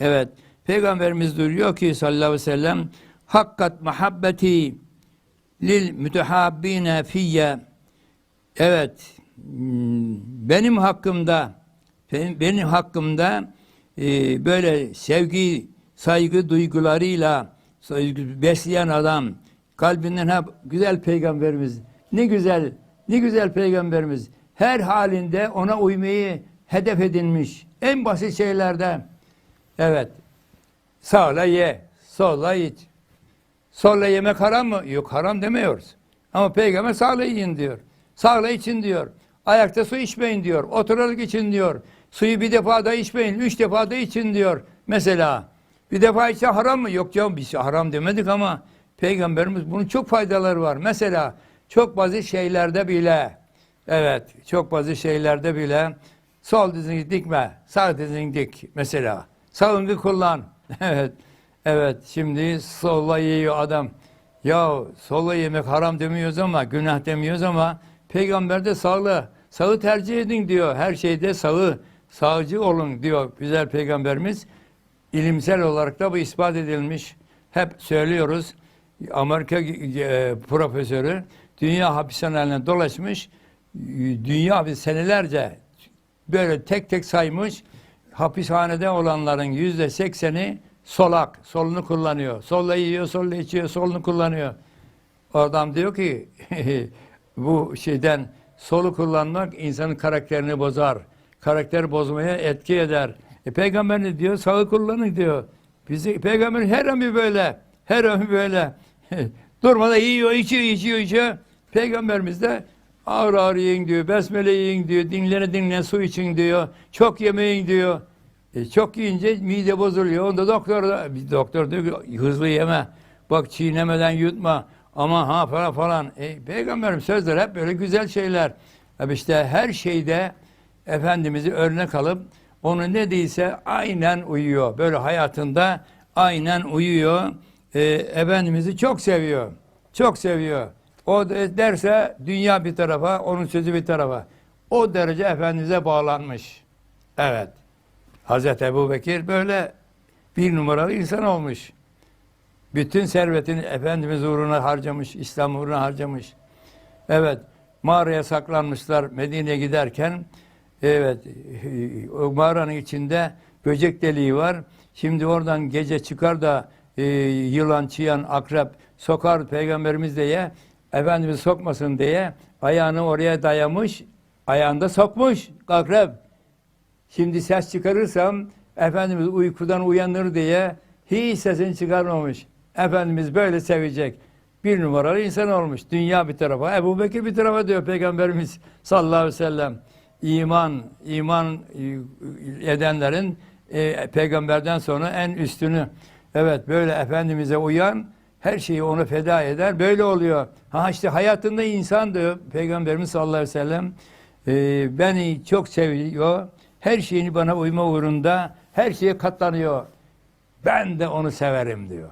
Evet. Peygamberimiz diyor ki sallallahu aleyhi ve sellem hakkat muhabbeti lil mütehabbine fiyye Evet. Benim hakkımda benim, hakkımda e, böyle sevgi, saygı duygularıyla besleyen adam kalbinden hep güzel peygamberimiz. Ne güzel, ne güzel peygamberimiz. Her halinde ona uymayı hedef edinmiş. En basit şeylerde evet. Sağla ye, solla iç. Solla yemek haram mı? Yok haram demiyoruz. Ama peygamber sağla yiyin diyor. Sağla için diyor. Ayakta su içmeyin diyor. Oturarak için diyor. Suyu bir defa da içmeyin. Üç defa da için diyor. Mesela bir defa içse haram mı? Yok canım biz haram demedik ama peygamberimiz bunun çok faydaları var. Mesela çok bazı şeylerde bile evet çok bazı şeylerde bile sol dizini dikme, sağ dizini dik mesela. Sağını kullan. evet. Evet şimdi solla yiyor adam. Ya solla yemek haram demiyoruz ama günah demiyoruz ama peygamber de sağlı. Sağı tercih edin diyor. Her şeyde sağı, sağcı olun diyor güzel peygamberimiz. İlimsel olarak da bu ispat edilmiş. Hep söylüyoruz. Amerika e, profesörü dünya hapishanelerine dolaşmış. Dünya bir senelerce böyle tek tek saymış. Hapishanede olanların yüzde sekseni solak, solunu kullanıyor. Solla yiyor, solla içiyor, solunu kullanıyor. O adam diyor ki bu şeyden solu kullanmak insanın karakterini bozar. Karakter bozmaya etki eder. E, peygamber ne diyor? Sağı kullanın diyor. Bizi peygamber her bir böyle. Her bir böyle. Durmadan yiyor, içiyor, içiyor, içiyor. Peygamberimiz de ağır ağır yiyin diyor. Besmele yiyin diyor. Dinlene dinlene su için diyor. Çok yemeyin diyor. E, çok yiyince mide bozuluyor. Onda doktor da, doktor diyor ki hızlı yeme. Bak çiğnemeden yutma. Ama ha falan falan. E, peygamberim sözler hep böyle güzel şeyler. Tabi işte her şeyde Efendimiz'i örnek alıp onu ne değilse aynen uyuyor. Böyle hayatında aynen uyuyor. E, Efendimiz'i çok seviyor. Çok seviyor. O de- derse dünya bir tarafa, onun sözü bir tarafa. O derece Efendimiz'e bağlanmış. Evet. Hazreti Ebu Bekir böyle bir numaralı insan olmuş. Bütün servetini Efendimiz uğruna harcamış, İslam uğruna harcamış. Evet, mağaraya saklanmışlar Medine'ye giderken. Evet, o mağaranın içinde böcek deliği var. Şimdi oradan gece çıkar da e, yılan, çıyan, akrep sokar Peygamberimiz diye, Efendimiz sokmasın diye ayağını oraya dayamış, ayağında sokmuş akrep. Şimdi ses çıkarırsam Efendimiz uykudan uyanır diye hiç sesini çıkarmamış. Efendimiz böyle sevecek. Bir numaralı insan olmuş. Dünya bir tarafa, Ebu Bekir bir tarafa diyor Peygamberimiz sallallahu aleyhi ve sellem. İman, iman e, edenlerin e, peygamberden sonra en üstünü. Evet böyle Efendimiz'e uyan her şeyi ona feda eder. Böyle oluyor. Ha işte hayatında insan diyor Peygamberimiz sallallahu aleyhi ve sellem e, beni çok seviyor. Her şeyini bana uyma uğrunda her şeye katlanıyor. Ben de onu severim diyor.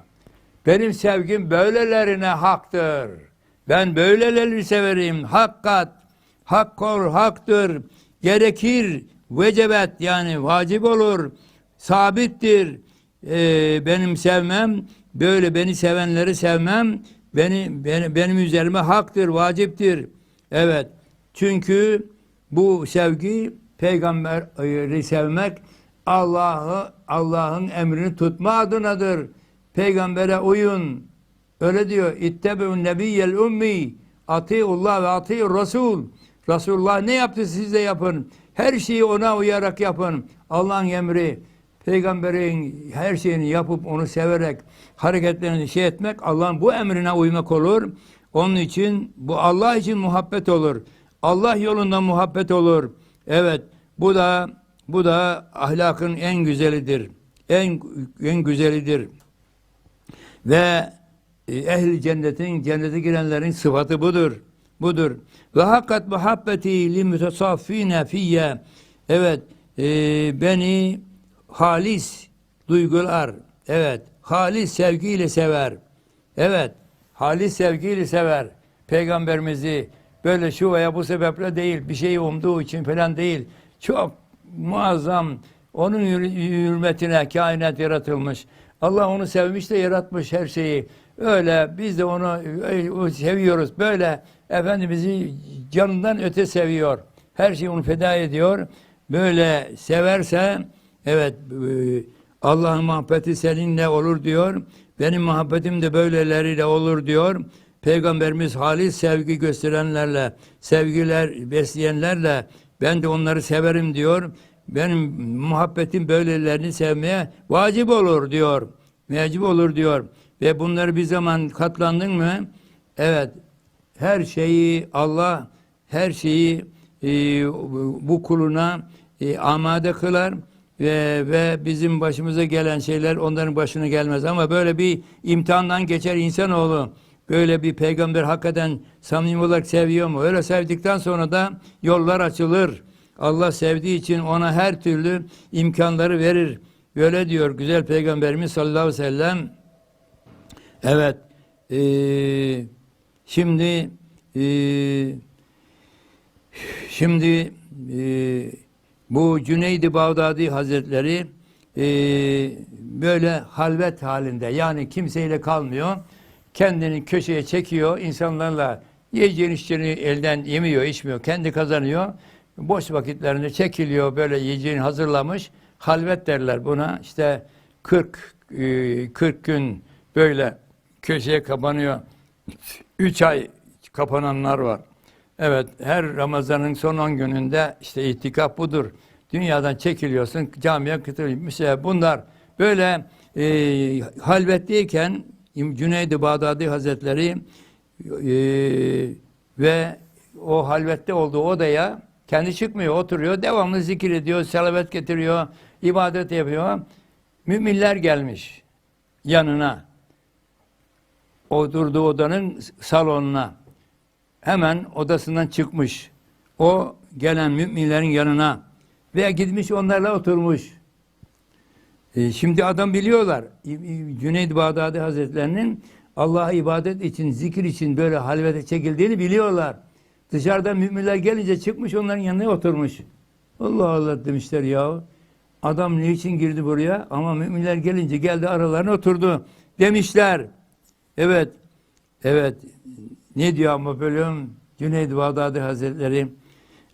Benim sevgim böylelerine haktır. Ben böyleleri severim. Hakkat, hak ol, haktır. Gerekir, vecebet yani vacip olur. Sabittir. Ee, benim sevmem, böyle beni sevenleri sevmem. Beni, beni, benim üzerime haktır, vaciptir. Evet. Çünkü bu sevgi peygamberi sevmek Allah'ı Allah'ın emrini tutma adınadır. Peygambere uyun. Öyle diyor. İttebe'un nebiyyel ummi. Atiullah ve atiur Resul. Resulullah ne yaptı siz de yapın. Her şeyi ona uyarak yapın. Allah'ın emri. Peygamberin her şeyini yapıp onu severek hareketlerini şey etmek Allah'ın bu emrine uymak olur. Onun için bu Allah için muhabbet olur. Allah yolunda muhabbet olur. Evet bu da bu da ahlakın en güzelidir. En en güzelidir. Ve e, ehli cennetin cennete girenlerin sıfatı budur. Budur. Ve hakikat muhabbeti li mütesaffine fiyye. Evet, e, beni halis duygular. Evet, halis sevgiyle sever. Evet, halis sevgiyle sever. Peygamberimizi böyle şu veya bu sebeple değil, bir şeyi umduğu için falan değil. Çok muazzam Onun hür- hürmetine kainat yaratılmış. Allah onu sevmiş de yaratmış her şeyi. Öyle biz de onu seviyoruz. Böyle Efendimiz'i canından öte seviyor. Her şeyi onu feda ediyor. Böyle severse evet e, Allah'ın muhabbeti seninle olur diyor. Benim muhabbetim de böyleleriyle olur diyor. Peygamberimiz halis sevgi gösterenlerle, sevgiler besleyenlerle ben de onları severim diyor. Benim muhabbetim böylelerini sevmeye vacip olur diyor. Mecbur olur diyor. Ve bunları bir zaman katlandın mı? Evet. Her şeyi Allah her şeyi e, bu kuluna e, amade kılar ve, ve bizim başımıza gelen şeyler onların başına gelmez. Ama böyle bir imtihandan geçer insanoğlu. Böyle bir peygamber hakikaten samimi olarak seviyor mu? Öyle sevdikten sonra da yollar açılır. Allah sevdiği için ona her türlü imkanları verir. Böyle diyor güzel peygamberimiz sallallahu aleyhi ve sellem. Evet. eee, şimdi eee, şimdi eee, bu Cüneydi Bağdadi Hazretleri eee, böyle halvet halinde yani kimseyle kalmıyor. Kendini köşeye çekiyor. insanlarla yiyeceğini içeceğini elden yemiyor, içmiyor. Kendi kazanıyor. Boş vakitlerinde çekiliyor böyle yiyeceğini hazırlamış. Halvet derler buna. İşte 40 eee, 40 gün böyle köşeye kapanıyor. 3 ay kapananlar var. Evet, her Ramazan'ın son 10 gününde işte itikaf budur. Dünyadan çekiliyorsun, camiye kıtırıyorsun. Mesela bunlar böyle e, halvetteyken Cüneydi Bağdadi Hazretleri e, ve o halvette olduğu odaya kendi çıkmıyor, oturuyor, devamlı zikir ediyor, selavet getiriyor, ibadet yapıyor. Müminler gelmiş yanına oturduğu odanın salonuna hemen odasından çıkmış. O gelen müminlerin yanına ve gitmiş onlarla oturmuş. E, şimdi adam biliyorlar. Cüneyd Bağdadi Hazretlerinin Allah'a ibadet için, zikir için böyle halvete çekildiğini biliyorlar. Dışarıdan müminler gelince çıkmış onların yanına oturmuş. Allah Allah demişler ya. Adam niçin girdi buraya? Ama müminler gelince geldi aralarına oturdu demişler. Evet. Evet. Ne diyor bölüm? Cüneyd Bağdadi Hazretleri.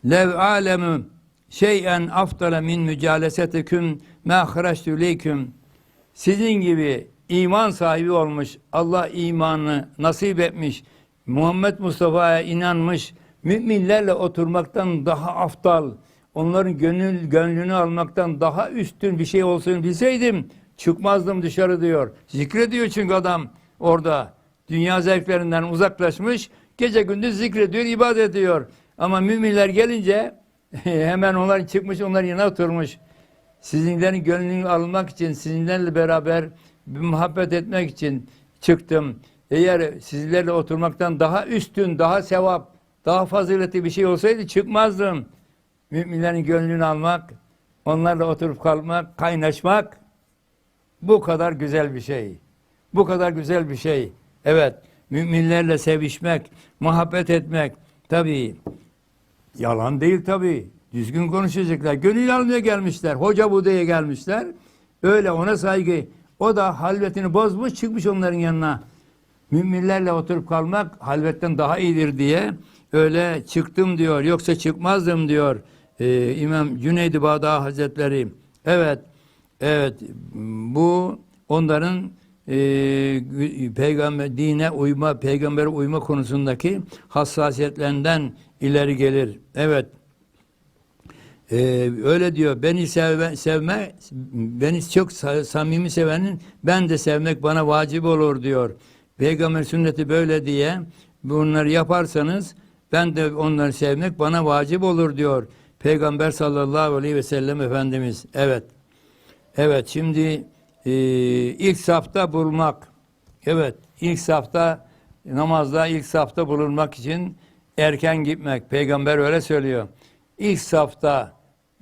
Lev alemu şeyen aftala min mücalesetiküm ma haraçtu leyküm. Sizin gibi iman sahibi olmuş, Allah imanı nasip etmiş, Muhammed Mustafa'ya inanmış, müminlerle oturmaktan daha aftal, onların gönül gönlünü almaktan daha üstün bir şey olsun bilseydim çıkmazdım dışarı diyor. Zikrediyor çünkü adam orada. Dünya zevklerinden uzaklaşmış, gece gündüz zikrediyor, ibadet ediyor. Ama müminler gelince hemen onlar çıkmış, onların yanına oturmuş. Sizinlerin gönlünü almak için, sizinlerle beraber muhabbet etmek için çıktım. Eğer sizlerle oturmaktan daha üstün, daha sevap, daha faziletli bir şey olsaydı çıkmazdım. Müminlerin gönlünü almak, onlarla oturup kalmak, kaynaşmak bu kadar güzel bir şey. Bu kadar güzel bir şey. Evet, müminlerle sevişmek, muhabbet etmek tabii Yalan değil tabii. Düzgün konuşacaklar. Gönül almaya gelmişler. Hoca Buda'ya gelmişler. Öyle ona saygı. O da halvetini bozmuş çıkmış onların yanına. Müminlerle oturup kalmak halvetten daha iyidir diye öyle çıktım diyor. Yoksa çıkmazdım diyor ee, İmam Cüneydi Hazretleri. Evet, evet bu onların e, peygamber dine uyma, peygambere uyma konusundaki hassasiyetlerinden ileri gelir. Evet. Ee, öyle diyor. Beni sevme, sevme, beni çok sa- samimi sevenin ben de sevmek bana vacip olur diyor. Peygamber sünneti böyle diye bunları yaparsanız ben de onları sevmek bana vacip olur diyor. Peygamber sallallahu aleyhi ve sellem Efendimiz. Evet. Evet şimdi e, ilk safta bulunmak. Evet ilk safta namazda ilk safta bulunmak için erken gitmek. Peygamber öyle söylüyor. İlk safta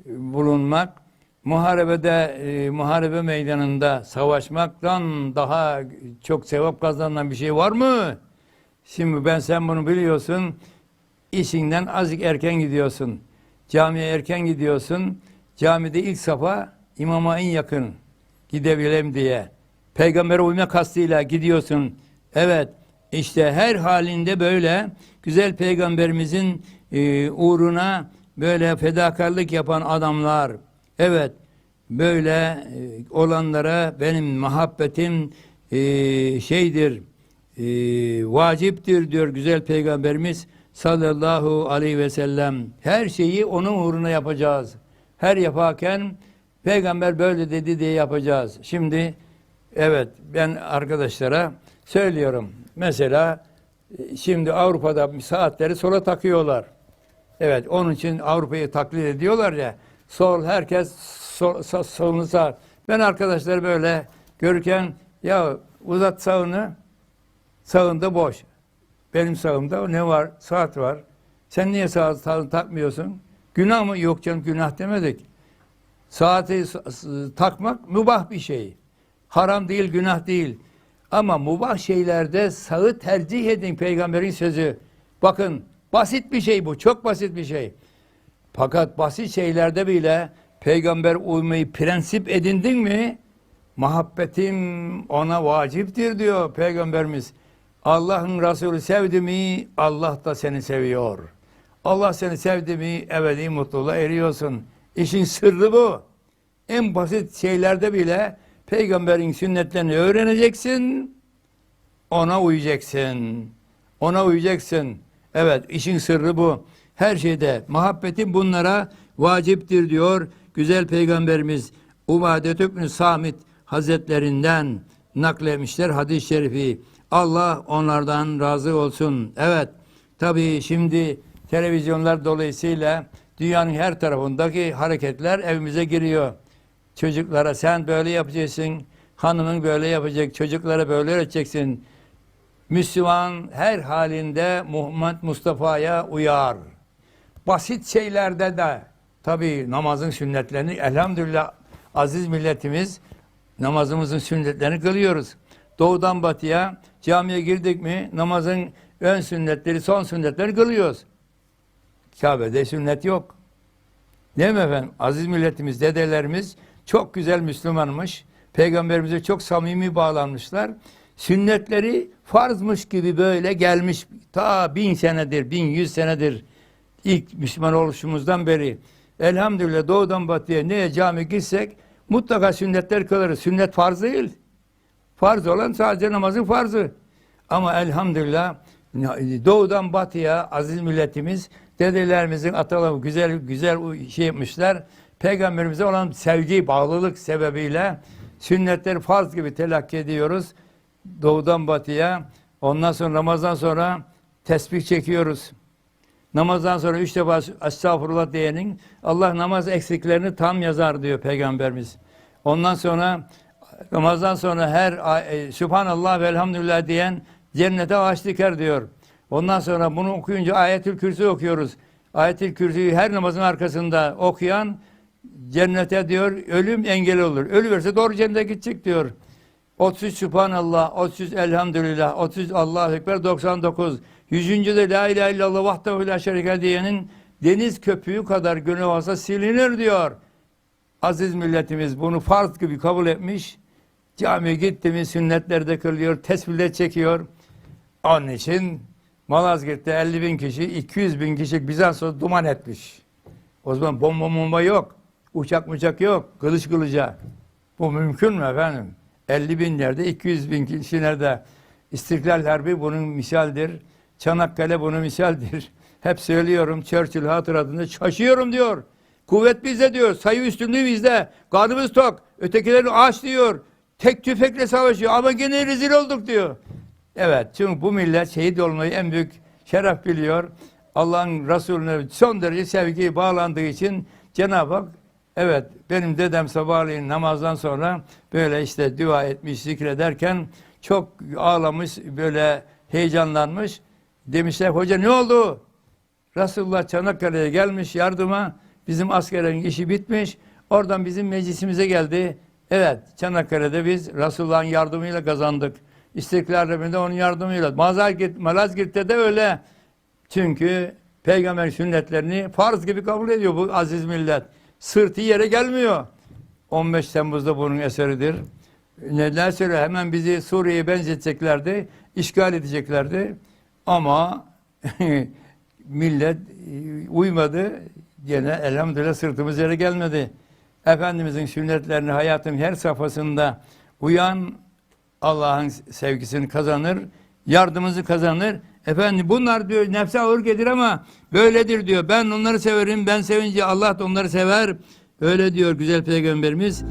e, bulunmak muharebede e, muharebe meydanında savaşmaktan daha çok sevap kazanan bir şey var mı? Şimdi ben sen bunu biliyorsun. İşinden azıcık erken gidiyorsun. Camiye erken gidiyorsun. Camide ilk safa imama en yakın gidebileyim diye. Peygambere uyma kastıyla gidiyorsun. Evet işte her halinde böyle güzel peygamberimizin e, uğruna böyle fedakarlık yapan adamlar. Evet böyle e, olanlara benim muhabbetim e, şeydir e, vaciptir diyor güzel peygamberimiz sallallahu aleyhi ve sellem. Her şeyi onun uğruna yapacağız. Her yaparken peygamber böyle dedi diye yapacağız. Şimdi evet ben arkadaşlara söylüyorum. Mesela e, şimdi Avrupa'da saatleri sola takıyorlar. Evet onun için Avrupa'yı taklit ediyorlar ya. Sol herkes sol, sa- solunu sağ. Ben arkadaşlar böyle görürken ya uzat sağını sağında boş. Benim sağımda ne var? Saat var. Sen niye saat takmıyorsun? Günah mı? Yok canım günah demedik. Saati takmak mübah bir şey. Haram değil, günah değil. Ama mubah şeylerde sağı tercih edin peygamberin sözü. Bakın basit bir şey bu, çok basit bir şey. Fakat basit şeylerde bile peygamber uymayı prensip edindin mi muhabbetim ona vaciptir diyor peygamberimiz. Allah'ın Resulü sevdi mi Allah da seni seviyor. Allah seni sevdi mi ebedi mutluluğa eriyorsun. İşin sırrı bu. En basit şeylerde bile peygamberin sünnetlerini öğreneceksin. Ona uyacaksın. Ona uyacaksın. Evet işin sırrı bu. Her şeyde muhabbetin bunlara vaciptir diyor güzel peygamberimiz Ubadet İbni Samit Hazretlerinden naklemişler hadis-i şerifi. Allah onlardan razı olsun. Evet tabii şimdi televizyonlar dolayısıyla dünyanın her tarafındaki hareketler evimize giriyor. Çocuklara sen böyle yapacaksın, hanımın böyle yapacak, çocuklara böyle öğreteceksin. Müslüman her halinde Muhammed Mustafa'ya uyar. Basit şeylerde de tabi namazın sünnetlerini elhamdülillah aziz milletimiz namazımızın sünnetlerini kılıyoruz. Doğudan batıya camiye girdik mi namazın ön sünnetleri son sünnetleri kılıyoruz. Kabe'de sünnet yok. Değil mi efendim? Aziz milletimiz, dedelerimiz çok güzel Müslümanmış. Peygamberimize çok samimi bağlanmışlar. Sünnetleri farzmış gibi böyle gelmiş. Ta bin senedir, bin yüz senedir ilk Müslüman oluşumuzdan beri. Elhamdülillah doğudan batıya neye cami gitsek mutlaka sünnetler kılarız. Sünnet farz değil. Farz olan sadece namazın farzı. Ama elhamdülillah doğudan batıya aziz milletimiz dedelerimizin ataları güzel güzel şey yapmışlar. Peygamberimize olan sevgi, bağlılık sebebiyle sünnetleri farz gibi telakki ediyoruz. Doğudan batıya. Ondan sonra Ramazan sonra tesbih çekiyoruz. Namazdan sonra üç defa estağfurullah diyenin Allah namaz eksiklerini tam yazar diyor Peygamberimiz. Ondan sonra Ramazan sonra her e, Sübhanallah ve Elhamdülillah diyen cennete ağaç diker diyor. Ondan sonra bunu okuyunca ayetül kürsü okuyoruz. Ayetül kürsüyü her namazın arkasında okuyan cennete diyor ölüm engeli olur. Ölüverse doğru cennete gidecek diyor. 33 Sübhanallah, 33 Elhamdülillah, 33 Allahu Ekber, 99. Yüzüncü de La ilahe illallah vahdehu la şerike diyenin deniz köpüğü kadar günah olsa silinir diyor. Aziz milletimiz bunu farz gibi kabul etmiş. Camiye gitti mi sünnetlerde kılıyor, tesbihler çekiyor. Onun için Malazgirt'te 50 bin kişi, 200 bin kişi Bizans'ı duman etmiş. O zaman bomba bomba yok. Uçak uçak yok. Kılıç kılıca. Bu mümkün mü efendim? 50 binlerde, 200 bin kişilerde İstiklal Harbi bunun misaldir. Çanakkale bunun misaldir. Hep söylüyorum Churchill hatıratında şaşıyorum diyor. Kuvvet bizde diyor. Sayı üstünlüğü bizde. Karnımız tok. Ötekileri aç diyor. Tek tüfekle savaşıyor ama gene rezil olduk diyor. Evet çünkü bu millet şehit olmayı en büyük şeref biliyor. Allah'ın Resulüne son derece sevgi bağlandığı için Cenab-ı Hak evet benim dedem sabahleyin namazdan sonra böyle işte dua etmiş zikrederken çok ağlamış böyle heyecanlanmış. Demişler hoca ne oldu? Resulullah Çanakkale'ye gelmiş yardıma. Bizim askerin işi bitmiş. Oradan bizim meclisimize geldi. Evet Çanakkale'de biz Resulullah'ın yardımıyla kazandık. İstiklal onun yardımıyla. Malazgirt, Malazgirt'te de öyle. Çünkü peygamber sünnetlerini farz gibi kabul ediyor bu aziz millet. Sırtı yere gelmiyor. 15 Temmuz'da bunun eseridir. Neler söylüyor? Hemen bizi Suriye'ye benzeteceklerdi, işgal edeceklerdi. Ama millet e, uymadı. Gene elhamdülillah sırtımız yere gelmedi. Efendimizin sünnetlerini hayatın her safhasında uyan Allah'ın sevgisini kazanır, yardımımızı kazanır. Efendim bunlar diyor nefse ağır gelir ama böyledir diyor. Ben onları severim, ben sevince Allah da onları sever. Öyle diyor güzel peygamberimiz.